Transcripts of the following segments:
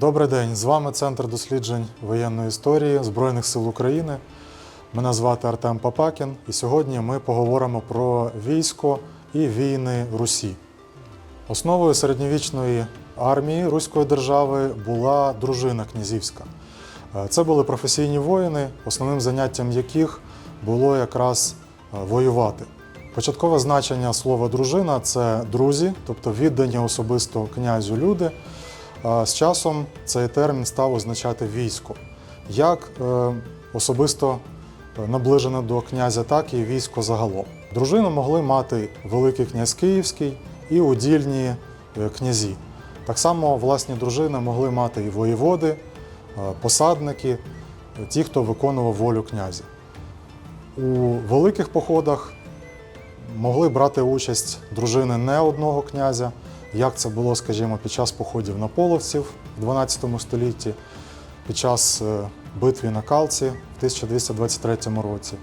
Добрий день, з вами Центр досліджень воєнної історії Збройних сил України. Мене звати Артем Папакін, і сьогодні ми поговоримо про військо і війни Русі. Основою середньовічної армії Руської держави була дружина князівська. Е, Це були професійні воїни, основним заняттям яких було якраз е, воювати. Початкове значення слова дружина це друзі, тобто віддані особисто князю люди. З часом цей термін став означати військо, як е, особисто е, наближене до князя, так і військо загалом. Дружину могли мати Великий князь Київський і удільні е, князі. Так само власні дружини могли мати і воєводи, посадники, ті, хто виконував волю князя. У великих походах могли брати участь дружини не одного князя, як це було, скажімо, під час походів на половців в 12 столітті, під час е, битви на Калці в 1223 році.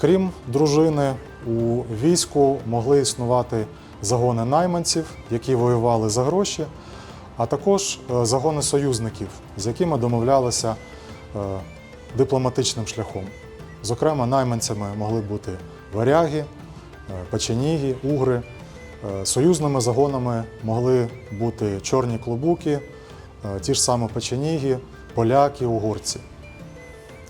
Крім дружини, у війську могли існувати загони найманців, які воювали за гроші, а також е, загони союзників, з якими домовлялися е, дипломатичним шляхом. Зокрема, найманцями могли бути варяги, печеніги, угри. Е, Союзними загонами могли бути чорні клобуки, е, ті ж самі печеніги, поляки, угорці.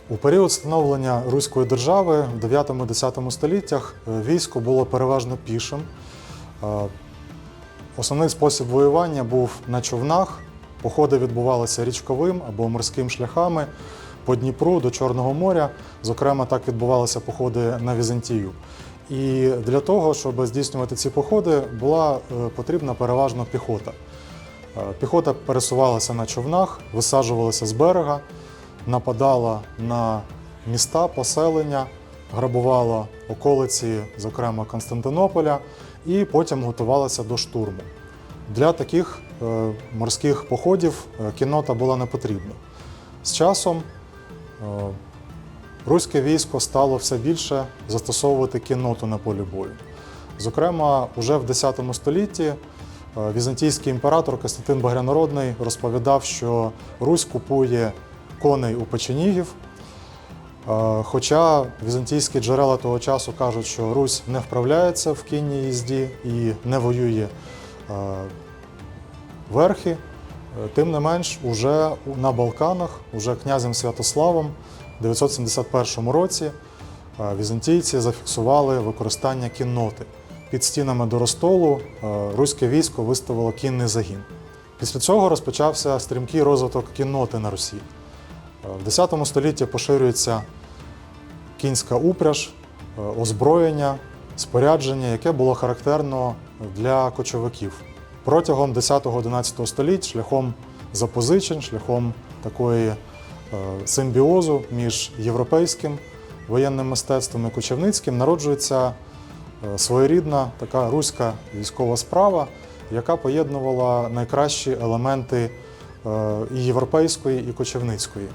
У період становлення Руської держави в 9-10 століттях е, військо було переважно пішим. Основний спосіб воювання був на човнах. Походи відбувалися річковим або морським шляхами по Дніпру до Чорного моря. Зокрема, так відбувалися походи на Візантію. І для того, щоб здійснювати ці походи, була е, потрібна переважно піхота. Е, Піхота пересувалася на човнах, висаджувалася з берега, нападала на міста, поселення, грабувала околиці, зокрема Константинополя, і потім готувалася до штурму. Для таких е, морських походів кіннота була не потрібна. З часом руське військо стало все більше застосовувати кінноту на полі бою. Зокрема, уже в X столітті е, візантійський імператор Костянтин Багрянородний розповідав, що Русь купує коней у печенігів. Е, Хоча візантійські джерела того часу кажуть, що Русь не вправляється в кінній їзді і не воює е, верхи, тим не менш, уже на Балканах, уже князем Святославом 971 році е, візантійці зафіксували використання кінноти. Під стінами до Ростолу е, руське військо виставило кінний загін. Після цього розпочався стрімкий розвиток кінноти на Русі. Е, В X столітті поширюється кінська упряж, озброєння, спорядження, яке було характерно для кочовиків. Протягом 10-11 століть шляхом запозичень, шляхом такої симбіозу між європейським воєнним мистецтвом і кочівницьким народжується е, своєрідна така руська військова справа, яка поєднувала найкращі елементи е, і європейської, і кочівницької.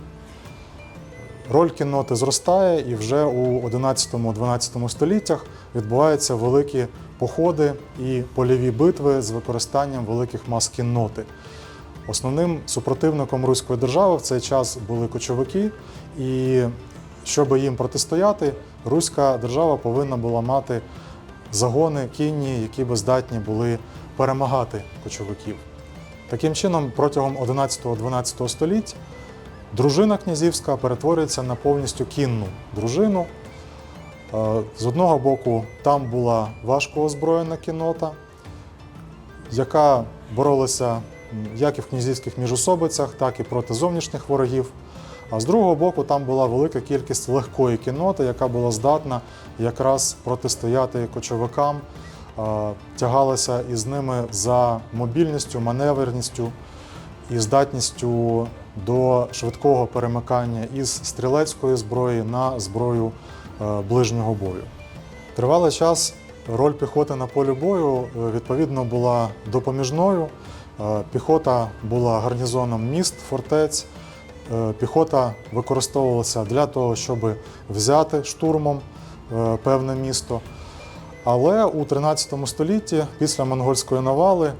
Роль кінноти зростає, і вже у 11-12 століттях відбуваються великі походи і польові битви з використанням великих мас кінноти. Основним супротивником Руської держави в цей час були кочовики, і щоб їм протистояти, Руська держава повинна була мати загони кінні, які би здатні були перемагати кочовиків. Таким чином, протягом 11-12 століть Дружина князівська перетворюється на повністю кінну дружину. Е, З одного боку, там була важко озброєна кіннота, яка боролася як і в князівських міжособицях, так і проти зовнішніх ворогів. А з другого боку, там була велика кількість легкої кінноти, яка була здатна якраз протистояти кочовикам, тягалася із ними за мобільністю, маневреністю і здатністю до швидкого перемикання із стрілецької зброї на зброю е, ближнього бою. Тривалий час роль піхоти на полі бою е, відповідно була допоміжною. Е, Піхота була гарнізоном міст, фортець. Е, Піхота використовувалася для того, щоб взяти штурмом е, певне місто. Але у 13 столітті, після монгольської навали,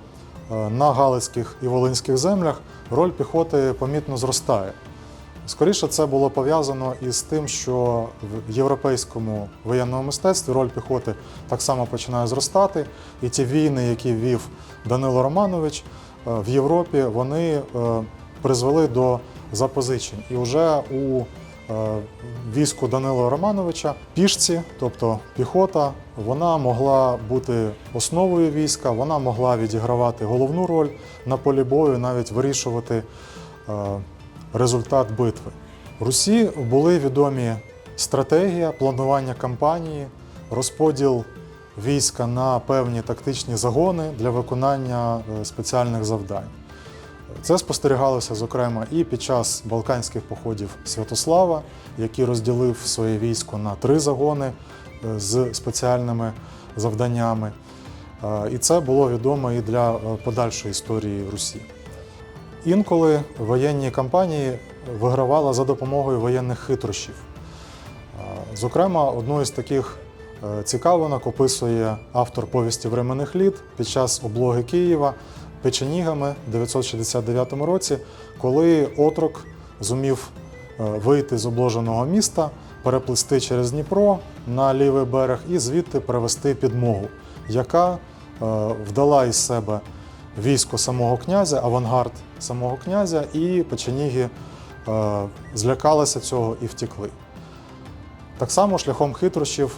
на Галицьких і Волинських землях роль піхоти помітно зростає. Скоріше це було пов'язано із тим, що в європейському воєнному мистецтві роль піхоти так само починає зростати, і ті війни, які вів Данило Романович е, в Європі, вони е, призвели до запозичень. І вже у е, війську Данила Романовича пішці, тобто піхота, вона могла бути основою війська, вона могла відігравати головну роль на полі бою, навіть вирішувати результат битви. Русі були відомі стратегія, планування кампанії, розподіл війська на певні тактичні загони для виконання е, спеціальних завдань. Це спостерігалося, зокрема, і під час балканських походів Святослава, який розділив своє військо на три загони е, з спеціальними завданнями. Е, І це було відомо і для подальшої історії Русі. Інколи воєнні кампанії вигравала за допомогою воєнних хитрощів. Е, Зокрема, одну із таких е, цікавинок описує автор повісті временних літ під час облоги Києва печенігами в 969 році, коли отрок зумів е, вийти з обложеного міста, переплисти через Дніпро на лівий берег і звідти перевести підмогу, яка вдала із себе військо самого князя, авангард самого князя, і печеніги е, злякалися цього і втекли. Так само шляхом хитрощів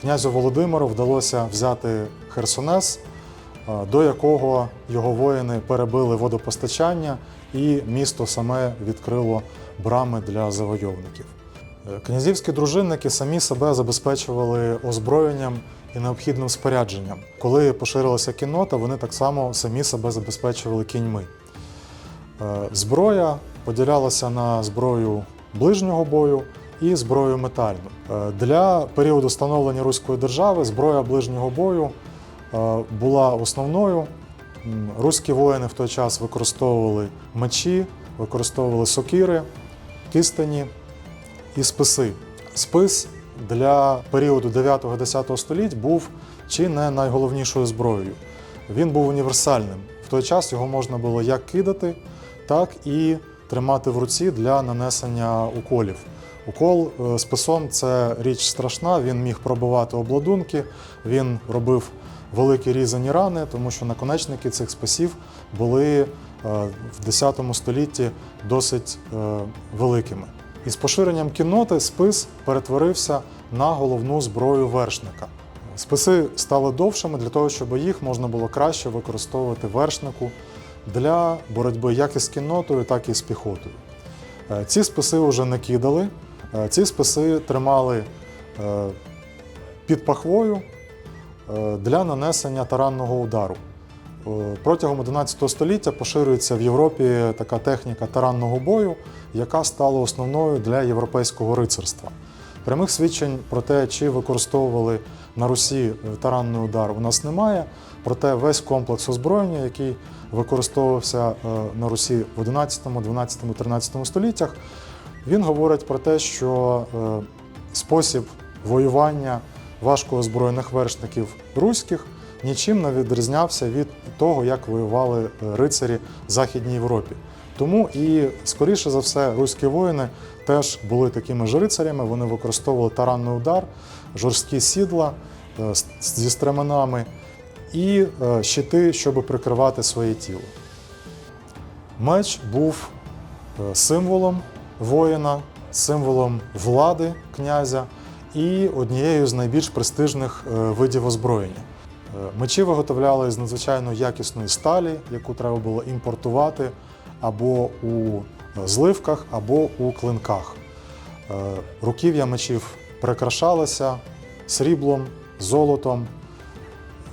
князю Володимиру вдалося взяти Херсонес, е, до якого його воїни перебили водопостачання, і місто саме відкрило брами для завойовників. Е, Князівські дружинники самі себе забезпечували озброєнням і необхідним спорядженням. Коли поширилася кіннота, вони так само самі себе забезпечували кіньми. Е, Зброя поділялася на зброю ближнього бою і зброю метальну. Е, Для періоду становлення Руської держави зброя ближнього бою е, була основною. Руські воїни в той час використовували мечі, використовували сокири, кистені і списи. Спис для періоду 9-10 століть був чи не найголовнішою зброєю. Він був універсальним. В той час його можна було як кидати, так і тримати в руці для нанесення уколів. Укол е, списом це річ страшна, він міг пробивати обладунки, він робив великі різані рани, тому що наконечники цих списів були е, в 10 столітті досить е, великими. Із поширенням кінноти спис перетворився на головну зброю вершника. Списи стали довшими для того, щоб їх можна було краще використовувати вершнику для боротьби як із кіннотою, так і з піхотою. Е, Ці списи вже не кидали, е, ці списи тримали е, під пахвою для нанесення таранного удару. Протягом 11 століття поширюється в Європі така техніка таранного бою, яка стала основною для європейського рицарства. Прямих свідчень про те, чи використовували на Русі е, таранний удар, у нас немає. Проте весь комплекс озброєння, який використовувався е, на Русі в 11, 12, 13 століттях, він говорить про те, що е, спосіб воювання важкоозброєних вершників руських нічим не відрізнявся від того, як воювали рицарі в Західній Європі. Тому і, скоріше за все, руські воїни теж були такими ж рицарями. Вони використовували таранний удар, жорсткі сідла зі стременами і е, щити, щоб прикривати своє тіло. Меч був е, символом воїна, символом влади князя і однією з найбільш престижних е, видів озброєння. Е, Мечі виготовляли з надзвичайно якісної сталі, яку треба було імпортувати або у е, зливках, або у клинках. Е, Руків'я мечів прикрашалися сріблом, золотом,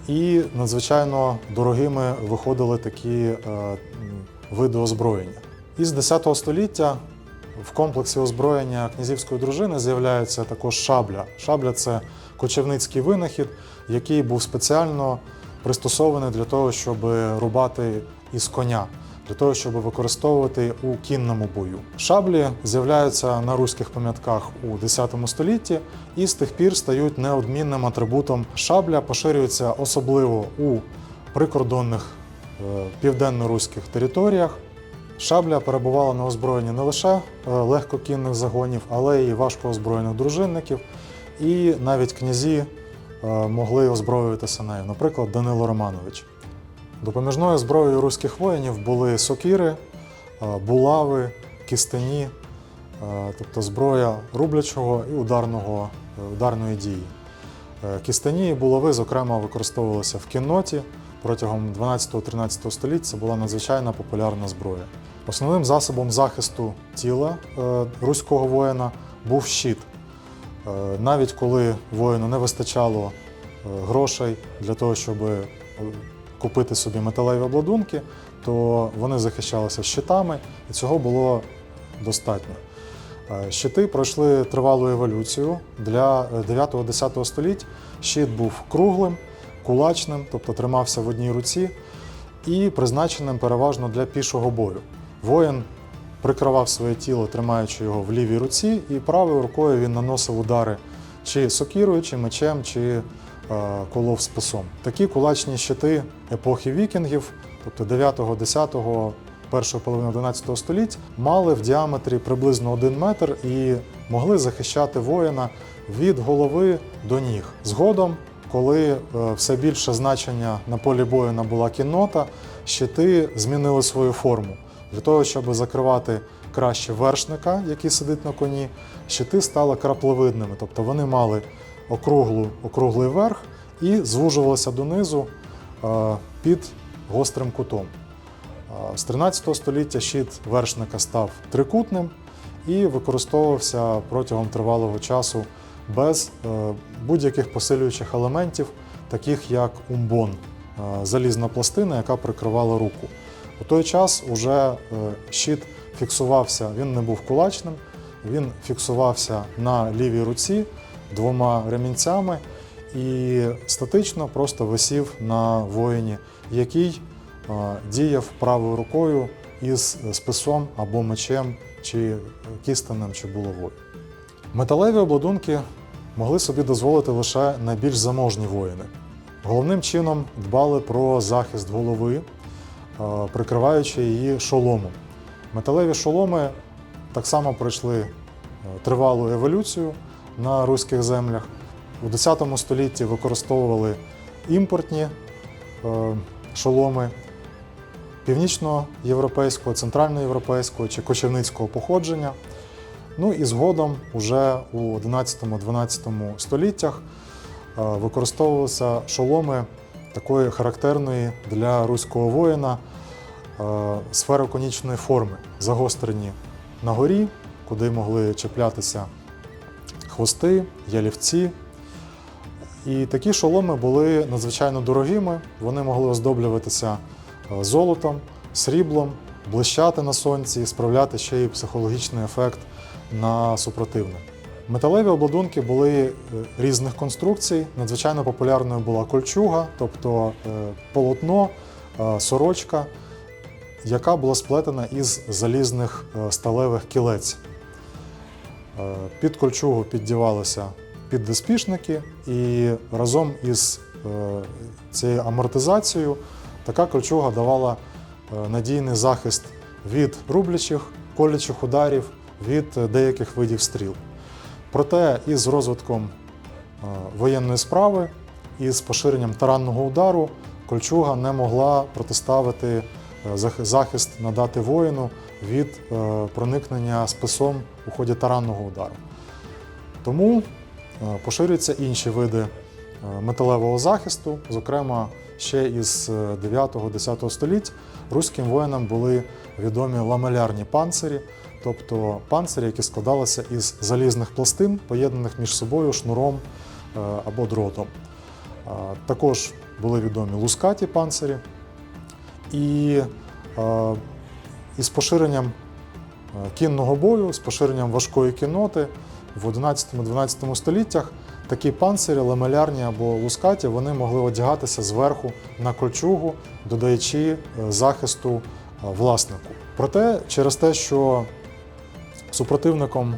і надзвичайно дорогими виходили такі е, види озброєння. Із 10 століття в комплексі озброєння князівської дружини з'являється також шабля. Шабля це кочівницький винахід, який був спеціально пристосований для того, щоб рубати із коня, для того, щоб використовувати у кінному бою. Шаблі з'являються на руських пам'ятках у 10 столітті і з тих пір стають неодмінним атрибутом. Шабля поширюється особливо у прикордонних південно-руських територіях. Шабля перебувала на озброєнні не лише е, легкокінних загонів, але й важкоозброєних дружинників, і навіть князі е, могли озброюватися нею, наприклад, Данило Романович. Допоміжною зброєю руських воїнів були сокири, е, булави, кистені, е, тобто зброя рублячого і ударного, е, ударної дії. Кистані і булави, зокрема, використовувалися в кінноті. Протягом 12-13 століття це була надзвичайно популярна зброя. Основним засобом захисту тіла руського воїна був щит. Навіть коли воїну не вистачало грошей для того, щоб купити собі металеві обладунки, то вони захищалися щитами, і цього було достатньо. Е, Щити пройшли тривалу еволюцію. Для 9-10 століть щит був круглим, кулачним, тобто тримався в одній руці, і призначеним переважно для пішого бою. Воїн прикривав своє тіло, тримаючи його в лівій руці, і правою рукою він наносив удари чи сокірою, чи мечем, чи е, колов списом. Такі кулачні щити епохи вікінгів, тобто 9-10 першої половини 11 століття, мали в діаметрі приблизно 1 метр і могли захищати воїна від голови до ніг. Згодом, коли е, все більше значення на полі бою набула кіннота, щити змінили свою форму. Для того, щоб закривати краще вершника, який сидить на коні, щити стали краплевидними, тобто вони мали округлу, округлий верх і звужувалися донизу е, під гострим кутом. З 13 століття щит вершника став трикутним і використовувався протягом тривалого часу без е, будь-яких посилюючих елементів, таких як умбон, е, залізна пластина, яка прикривала руку. У той час уже е, щит фіксувався, він не був кулачним, він фіксувався на лівій руці двома ремінцями і статично просто висів на воїні, який е, діяв правою рукою із списом або мечем, чи кистанем, чи булавою. Металеві обладунки могли собі дозволити лише найбільш заможні воїни. Головним чином дбали про захист голови, е, прикриваючи її шоломом. Металеві шоломи так само пройшли е, тривалу еволюцію на руських землях. У X столітті використовували імпортні е, шоломи північноєвропейського, центральноєвропейського чи кочівницького походження. Ну і згодом, уже у 11-12 століттях е, використовувалися шоломи такої характерної для руського воїна е, сфероконічної форми, загострені на горі, куди могли чіплятися хвости, ялівці. І такі шоломи були надзвичайно дорогими. Вони могли оздоблюватися е, золотом, сріблом, блищати на сонці, справляти ще й психологічний ефект на супротивника. Металеві обладунки були е, різних конструкцій. Надзвичайно популярною була кольчуга, тобто е, полотно, сорочка, яка була сплетена із залізних сталевих кілець. Е, Під кольчугу піддівалися піддеспішники, і разом із е, цією амортизацією така кольчуга давала е, надійний захист від рублячих, колячих ударів, від деяких видів стріл. Проте із розвитком воєнної справи і з поширенням таранного удару кольчуга не могла протиставити захист надати воїну від е, проникнення списом у ході таранного удару. Тому е, поширюються інші види е, металевого захисту, зокрема, ще із 9-10 століть руським воїнам були відомі ламелярні панцирі, тобто панцирі, які складалися із залізних пластин, поєднаних між собою шнуром або дротом. Також були відомі лускаті панцирі. І із поширенням е, кінного бою, з поширенням важкої кінноти в 11-12 століттях такі панцирі, ламелярні або лускаті, вони могли одягатися зверху на кольчугу, додаючи е, захисту е, власнику. Проте, через те, що супротивником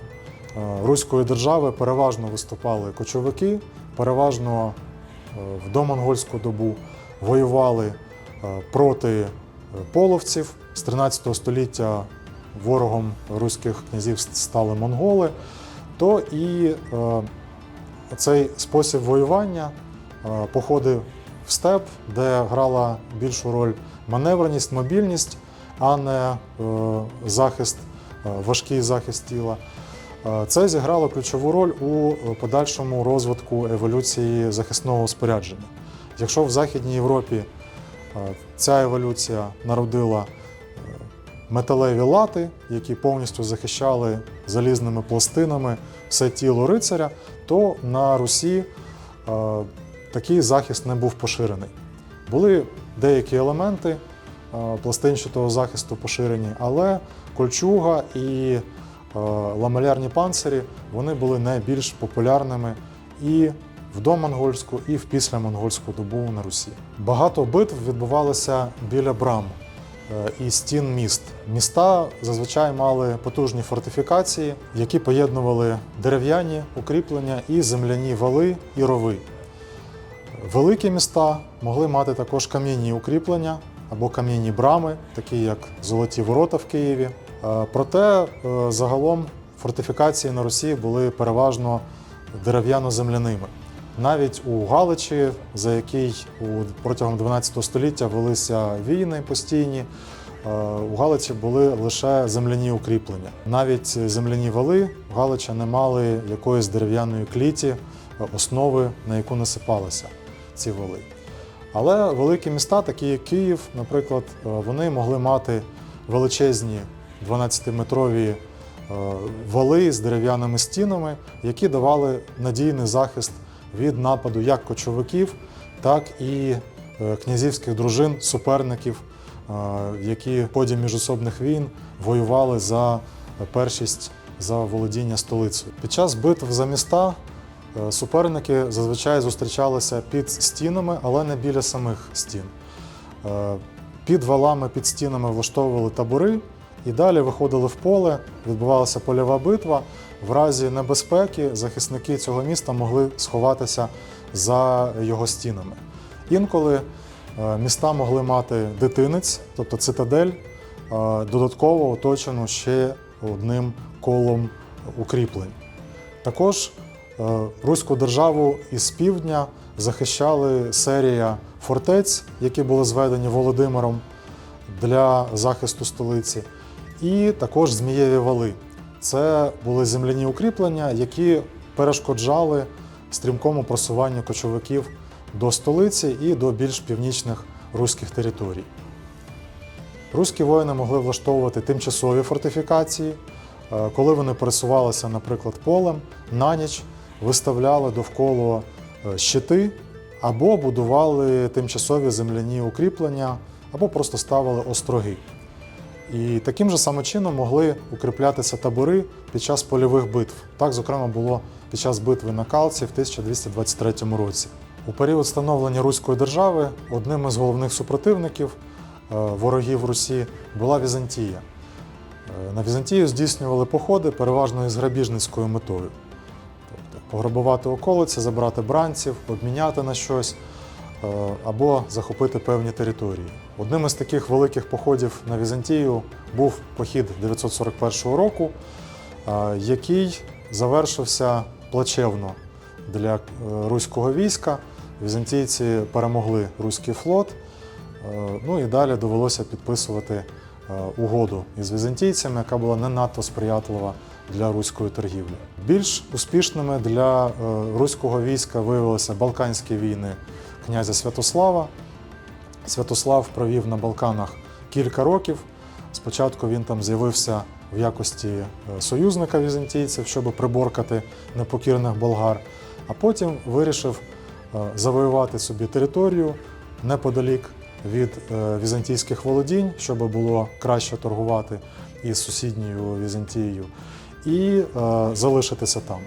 Руської держави переважно виступали кочовики, переважно в домонгольську добу воювали проти половців. З 13 століття ворогом руських князів стали монголи, то і е, цей спосіб воювання, е, походи в степ, де грала більшу роль маневреність, мобільність, а не е, захист, важкий захист тіла. Це зіграло ключову роль у подальшому розвитку еволюції захисного спорядження. Якщо в Західній Європі ця еволюція народила металеві лати, які повністю захищали залізними пластинами все тіло рицаря, то на Русі е, такий захист не був поширений. Були деякі елементи е, пластинчатого захисту поширені, але кольчуга і е, ламелярні панцирі вони були найбільш популярними і в домонгольську, і в післямонгольську добу на Русі. Багато битв відбувалося біля брам е, і стін міст. Міста зазвичай мали потужні фортифікації, які поєднували дерев'яні укріплення і земляні вали і рови. Великі міста могли мати також кам'яні укріплення або кам'яні брами, такі як Золоті Ворота в Києві. Е, Проте е, загалом фортифікації на Росії були переважно дерев'яно-земляними. Навіть у Галичі, за який протягом 12 століття велися війни постійні, е, у Галичі були лише земляні укріплення. Навіть земляні вали Галича не мали якоїсь дерев'яної кліті, е, основи, на яку насипалися ці вали. Але великі міста, такі як Київ, наприклад, е, вони могли мати величезні 12-метрові е, вали з дерев'яними стінами, які давали надійний захист від нападу як кочовиків, так і е, князівських дружин, суперників, е, які в ході міжособних війн воювали за першість за володіння столицею. Під час битв за міста Е, Суперники зазвичай зустрічалися під стінами, але не біля самих стін. Під валами, під стінами влаштовували табори і далі виходили в поле, відбувалася польова битва. В разі небезпеки захисники цього міста могли сховатися за його стінами. Інколи е, міста могли мати дитинець, тобто цитадель, е, додатково оточену ще одним колом укріплень. Також е, Руську державу із півдня захищали серія фортець, які були зведені Володимиром для захисту столиці, і також змієві вали. Це були земляні укріплення, які перешкоджали стрімкому просуванню кочовиків до столиці і до більш північних руських територій. Руські воїни могли влаштовувати тимчасові фортифікації, Е, коли вони пересувалися, наприклад, полем, на ніч виставляли довкола е, щити або будували тимчасові земляні укріплення, або просто ставили остроги. І таким же самим чином могли укріплятися табори під час польових битв. Так, зокрема, було під час битви на Калці в 1223 році. У період становлення Руської держави одним із головних супротивників е, ворогів Русі була Візантія. Е, На Візантію здійснювали походи переважно із грабіжницькою метою. Тобто пограбувати околиці, забрати бранців, обміняти на щось або захопити певні території. Одним із таких великих походів на Візантію був похід 941 року, е, який завершився плачевно для е, руського війська. Візантійці перемогли руський флот. Е, Ну і далі довелося підписувати е, угоду із візантійцями, яка була не надто сприятлива для руської торгівлі. Більш успішними для е, руського війська виявилися Балканські війни князя Святослава. Святослав провів на Балканах кілька років. Спочатку він там з'явився в якості е, союзника візантійців, щоб приборкати непокірних болгар, а потім вирішив е, завоювати собі територію неподалік від е, візантійських володінь, щоб було краще торгувати із сусідньою Візантією, і залишитися там.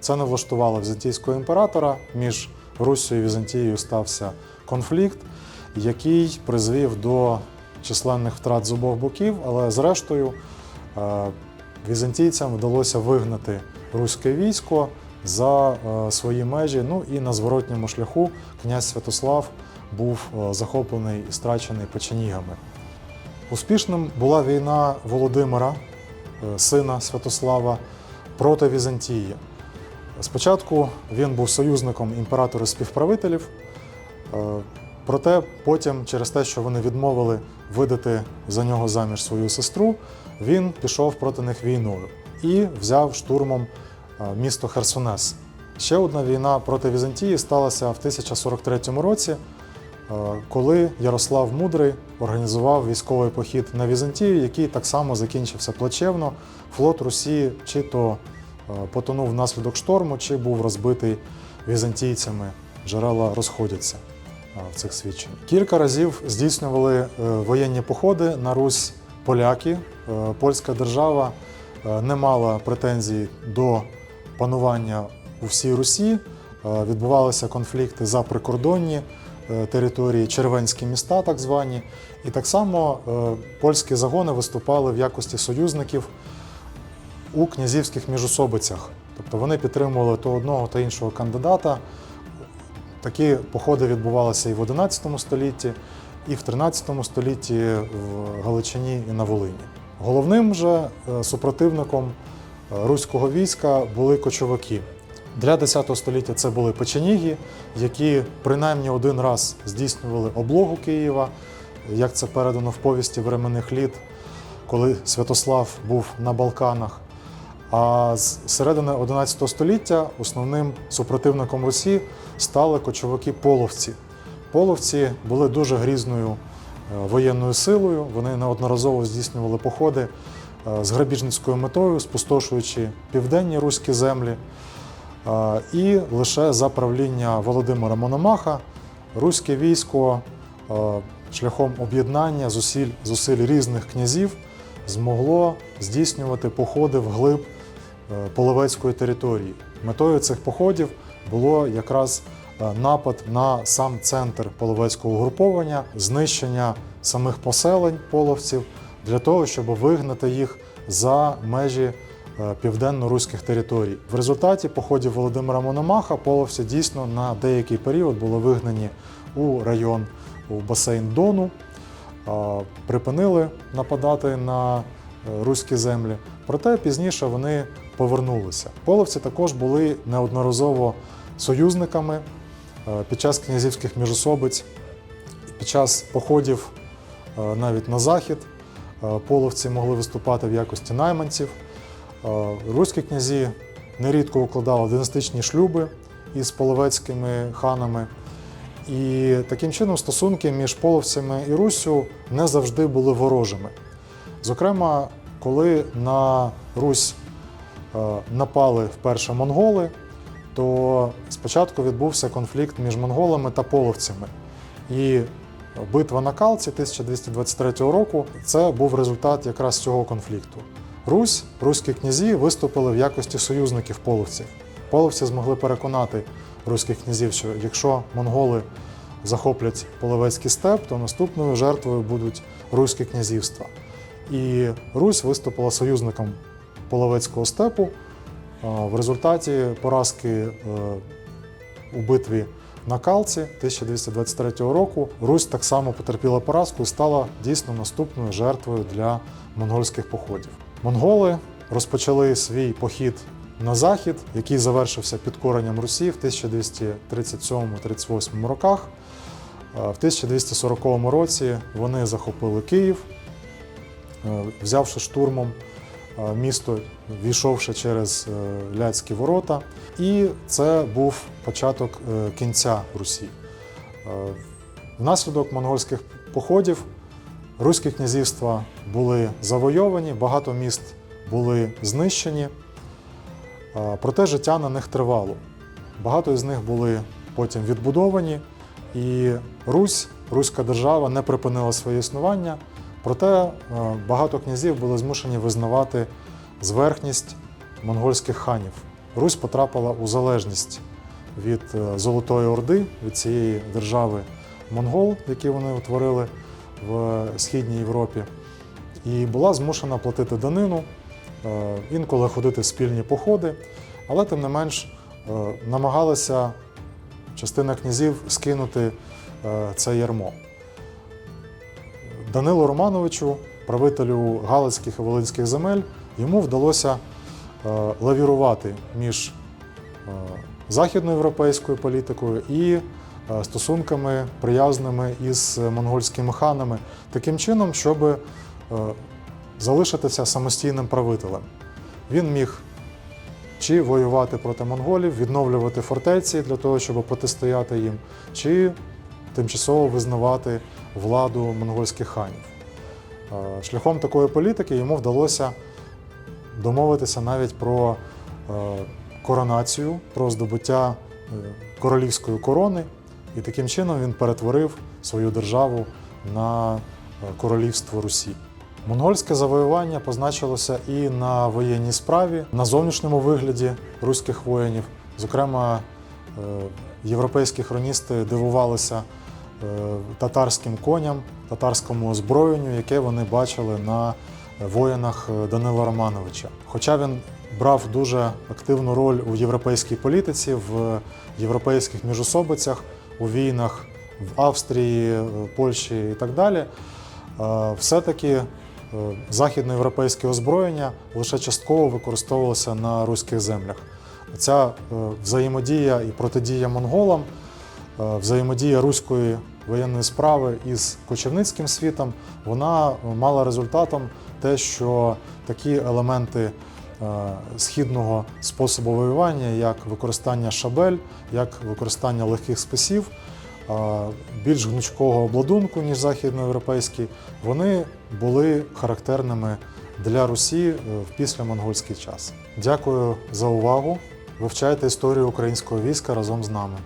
Це не влаштувало візантійського імператора. Між Руссією і Візантією стався конфлікт, який призвів до численних втрат з обох боків, але зрештою е, візантійцям вдалося вигнати руське військо за е, свої межі. Ну і на зворотньому шляху князь Святослав був е, захоплений і страчений печенігами. Успішним була війна Володимира, сина Святослава, проти Візантії. Спочатку він був союзником імператора співправителів, е, проте потім, через те, що вони відмовили видати за нього заміж свою сестру, він пішов проти них війною і взяв штурмом е, місто Херсонес. Ще одна війна проти Візантії сталася в 1043 році, е, коли Ярослав Мудрий організував військовий похід на Візантію, який так само закінчився плачевно. Флот Русі чи то потонув внаслідок шторму, чи був розбитий візантійцями. Джерела розходяться е, в цих свідченнях. Кілька разів здійснювали е, воєнні походи на Русь поляки. Е, Польська держава е, не мала претензій до панування у всій Русі. Е, Відбувалися конфлікти за прикордонні е, території, червенські міста, так звані. І так само е, польські загони виступали в якості союзників у князівських міжособицях. Тобто вони підтримували то одного, то іншого кандидата. Такі походи відбувалися і в XI столітті, і в XIII столітті в Галичині і на Волині. Головним же е, супротивником е, руського війська були кочовики. Для X століття це були печеніги, які принаймні один раз здійснювали облогу Києва, як це передано в повісті временних літ, коли Святослав був на Балканах. А з середини XI століття основним супротивником Русі стали кочовики-половці. Половці були дуже грізною е, воєнною силою. Вони неодноразово здійснювали походи е, з грабіжницькою метою, спустошуючи південні руські землі. Е, І лише за правління Володимира Мономаха руське військо шляхом об'єднання зусиль, зусиль різних князів змогло здійснювати походи вглиб половецької території. Метою цих походів було якраз е, напад на сам центр половецького угруповання, знищення самих поселень половців для того, щоб вигнати їх за межі е, південно-руських територій. В результаті походів Володимира Мономаха половці дійсно на деякий період були вигнані у район у басейн Дону, припинили нападати на е, руські землі. Проте пізніше вони повернулися. Половці також були неодноразово союзниками е, під час князівських міжособиць, під час походів е, навіть на захід. е, Половці могли виступати в якості найманців. Руські князі нерідко укладали династичні шлюби із половецькими ханами. І таким чином стосунки між половцями і Руссю не завжди були ворожими. Зокрема, коли на Русь напали вперше монголи, то спочатку відбувся конфлікт між монголами та половцями. І битва на Калці 1223 року це був результат якраз цього конфлікту. Русь, руські князі виступили в якості союзників половців. Половці змогли переконати руських князів, що якщо монголи захоплять половецький степ, то наступною жертвою будуть руські князівства. І Русь виступила союзником половецького степу. В результаті поразки е, у битві на Калці 1223 року Русь так само потерпіла поразку і стала дійсно наступною жертвою для монгольських походів. Монголи розпочали свій похід на захід, який завершився підкоренням Русі в 1237-38 роках. Е, В 1240 році вони захопили Київ, е, взявши штурмом е, місто, війшовши через е, Ляцькі ворота. І це був початок е, кінця Русі. Е, Внаслідок монгольських походів руські князівства були завойовані, багато міст були знищені. Е, Проте життя на них тривало. Багато із них були потім відбудовані, і Русь, Руська держава не припинила своє існування. Проте е, багато князів були змушені визнавати зверхність монгольських ханів. Русь потрапила у залежність від е, Золотої Орди, від цієї держави монгол, які вони утворили в Східній Європі, і була змушена платити данину, е, інколи ходити в спільні походи, але тим не менш намагалися частина князів скинути це ярмо. Данилу Романовичу, правителю Галицьких і Волинських земель, йому вдалося е, лавірувати між е, західноєвропейською політикою і е, стосунками приязними із монгольськими ханами, таким чином, щоб залишитися самостійним правителем. Він міг чи воювати проти монголів, відновлювати фортеці для того, щоб протистояти їм, чи тимчасово визнавати владу монгольських ханів. Е, Шляхом такої політики йому вдалося домовитися навіть про е, коронацію, про здобуття е, королівської корони, і таким чином він перетворив свою державу на королівство Русі. Монгольське завоювання позначилося і на воєнній справі, на зовнішньому вигляді руських воїнів. Зокрема, європейські хроністи дивувалися татарським коням, татарському озброєнню, яке вони бачили на воїнах е, Данила Романовича. Хоча він брав дуже активну роль у європейській політиці, в європейських міжособицях, у війнах в Австрії, е, Польщі і так далі, е, все-таки е, західноєвропейське озброєння лише частково використовувалося на руських землях. Ця е, взаємодія і протидія монголам, е, взаємодія руської воєнної справи із кочівницьким світом, вона мала результатом те, що такі елементи е, східного способу воювання, як використання шабель, як використання легких списів, е, більш гнучкого обладунку, ніж західноєвропейський, вони були характерними для Русі е, в післямонгольський час. Дякую за увагу. Вивчайте історію українського війська разом з нами.